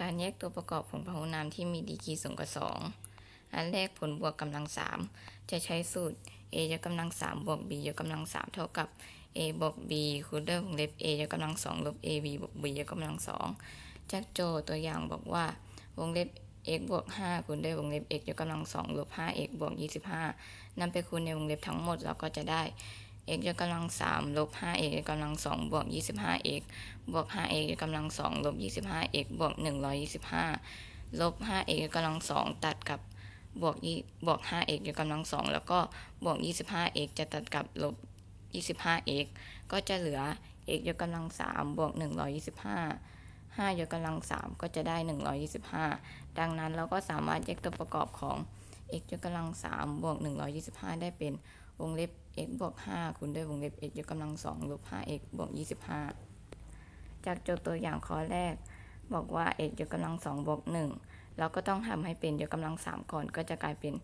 การแยกตัวประกอบของพหุนามที่มีดีกรีสูงกว่าสองอันแรกผลบวกกำลังสามจะใช้สูตร a ยกกำลังสามบวก b ยกกำลังสามเท่ากับ a บวก b คูณด้วยวงเล็บ a ยกกำลังสองลบ ab บวก b ยกกำลังสองจากโจทย์ตัวอย่างบอกว่าวงเล็บ x บวกห้าคูณด้วยวงเล็บ x ยกกำลังสองลบห้า x บวกยี่สิบห้านำไปคูณในวงเล็บทั้งหมดเราก็จะได้ x ยกกำลังสามลบห้า x ยกกำลังสองบวกยี่สิบห้า x บวก 5x ยกกำลังสองลบ 25x บวก125ลบ 5x ยกกำลังสองตัดกับบวกยี่บวก 5x ยกกำลังสองแล้วก็บวก 25x จะตัดกับลบ 25x ก็จะเหลือ x ยกกำลังสามบวก125 5ยกกำลังสามก็จะได้125ดังนั้นเราก็สามารถแยกตัวประกอบของ x ยกกำลังสามบวก125ได้เป็น วงเล็บ x บวก5คูณด้วยวงเล็บ x ยกกำลังสองลบ 5x บวก 25 จากโจทย์ตัวอย่างข้อแรก บอกว่า x ยกกำลังสองบวกหนึ่งเราก็ต้องทำให้เป็นยกกำลังสามก่อนก็จะกลายเป็น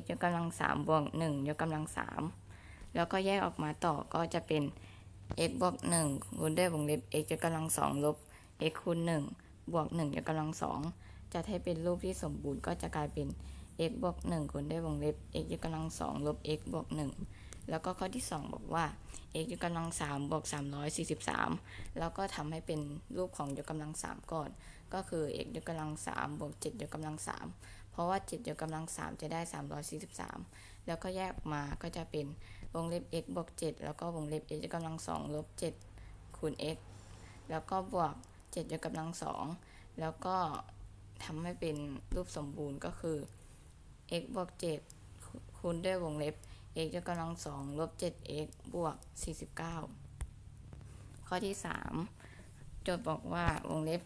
x ยกกำลังสามบวกหนึ่งยกกำลังสามแล้วก็แยกออกมาต่อก็จะเป็น x บวกหนึ่งคูณด้วยวงเล็บ x ยกกำลังสองลบ x คูณหนึ่งบวกหนึ่งยกกำลังสองจะให้เป็นรูปที่สมบูรณ์ก็จะกลายเป็น x บวกหนึ่งคูณด้วยวงเล็บ x ยกกำลังสองลบ x บวกหนึ่งแล้วก็ข้อที่สองบอกว่า x ยกกำลังสามบวกสามร้อยสี่สิบสามแล้วก็ทำให้เป็นรูปของยกกำลังสามก่อน ก็คือ x ยกกำลังสามบวกเจ็ดยกกำลังสามเพราะว่าเจ็ดยกกำลังสามจะได้สามร้อยสี่สิบสามแล้วก็แยกออกมาก็จะเป็นวงเล็บ x บวกเจ็ดแล้วก็วงเล็บ x ยกกำลังสองลบเจ็ดคูณ x แล้วก็บวกเจ็ดยกกำลังสองแล้วก็ทำให้เป็นรูปสมบูรณ์ก็คือ x บวกเจ็ดคูณด้วยวงเล็บ x ยกกำลังสองลบ 7x บวก 49 ข้อที่ 3 โจทย์บอกว่าวงเล็บ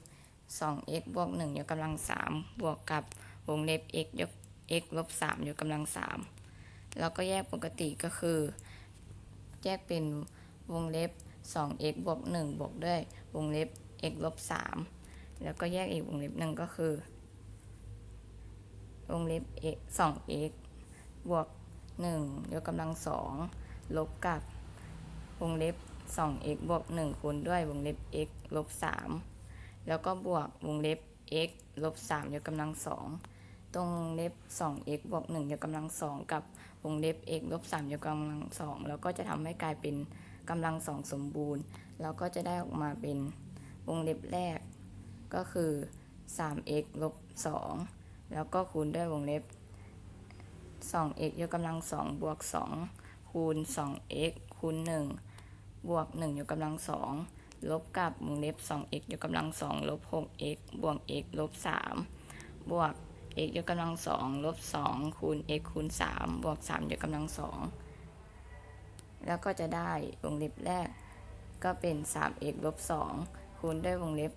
2x บวก1ยกกำลัง3บวกกับวงเล็บ x ยก x ลบ3ยกกำลัง3แล้วก็แยกปกติก็คือ แยกเป็นวงเล็บ 2x บวก1บวกด้วยวงเล็บ x ลบ3แล้วก็แยกอีกวงเล็บหนึ่งก็คือ วงเล็บ x 2x บวก 1 ยกกำลังสองลบกับ วงเล็บ 2x บวก 1 คูณด้วยวงเล็บ x ลบ 3 แล้วก็บวกวงเล็บ x ลบ 3 ยกกำลังสองตรงเล็บ 2x บวก 1 ยกกำลังสองกับวงเล็บ x ลบ 3 ยกกำลังสองแล้วก็จะทำให้กลายเป็นกำลังสองสมบูรณ์ แล้วก็จะได้ออกมาเป็นวงเล็บแรก ก็คือ 3x ลบ 2 แล้วก็คูณด้วยวงเล็บ 2x ยกกำลัง 2 บวก 2 คูณ 2x คูณ 1 บวก 1 ยกกำลัง 2 ลบกับวงเล็บ 2x ยกกำลัง 2 ลบ 6x บวก x ลบ 3 บวก x ยกกำลัง 2 ลบ 2 คูณ x คูณ 3 บวก 3 ยกกำลัง 2 แล้วก็จะได้วงเล็บแรกก็เป็น 3x ลบ 2 คูณด้วยวงเล็บ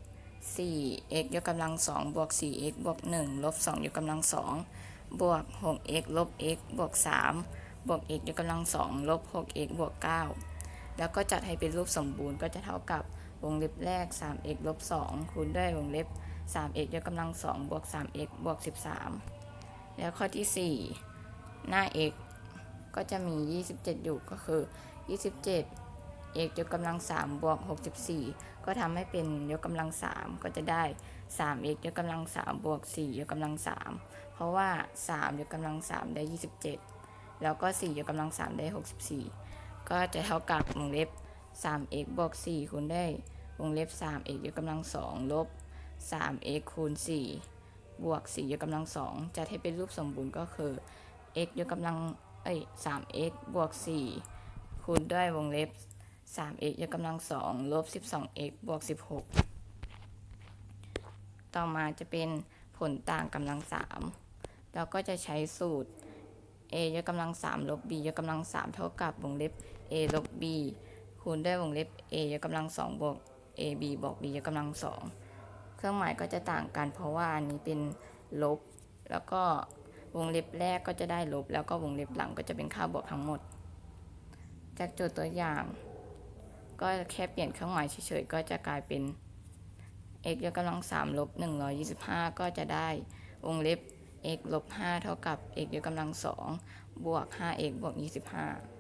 4x ยกกำลัง2บวก 4x บวก 1 ลบ 2 ยกกำลัง 2 บวก 6x ลบ x บวก 3 บวก x ยกกำลัง 2 ลบ 6x บวก 9 แล้วก็จัดให้เป็นรูปสมบูรณ์ก็จะเท่ากับวงเล็บแรก 3x ลบ 2 คูณด้วยวงเล็บ 3x ยกกำลัง 2 บวก 3x บวก 13 แล้วข้อที่ 4 หน้า x ก็จะมี 27 อยู่ก็คือ 27 x ยกกำลัง3บวก64 ก็ทำให้เป็นยกกำลัง 3 ก็จะได้ 3x ยกกำลัง3บวก4ยกกำลัง 3 เพราะว่า 3 ยกกำลัง 3 ได้ 27 แล้วก็ 4 ยกกำลัง 3 ได้ 64 ก็จะเท่ากับวงเล็บ 3x บวก4คูณได้วงเล็บ 3x ยกกำลัง 2 ลบ 3x คูณ 4 บวก 4 ยกกำลัง 2จะให้เป็นรูปสมบูรณ์ก็คือ x ยกกำลัง เอ้ย 3x บวก 4 คูณด้วยวงเล็บ 3x ยกกำลัง2ลบ 12x บวก 16 ต่อมาจะเป็นผลต่างกำลัง3เราก็จะใช้สูตร a ยกกำลัง3ลบ b ยกกำลัง3เท่ากับวงเล็บ a ลบ b คูณด้วยวงเล็บ a ยกกำลัง2บวก ab บวก b ยกกำลัง2เครื่องหมายก็จะต่างกันเพราะว่าอันนี้เป็นลบ แล้วก็วงเล็บแรกก็จะได้ลบ แล้วก็วงเล็บหลังก็จะเป็นค่าบวกทั้งหมด จากโจทย์ตัวอย่าง ก็แค่เปลี่ยนเครื่องหมายเฉยๆ ก็จะกลายเป็น x ยกกำลัง3ลบ125ก็จะได้วงเล็บ x ลบ5เท่ากับ x ยกกำลัง2บวก 5x บวก25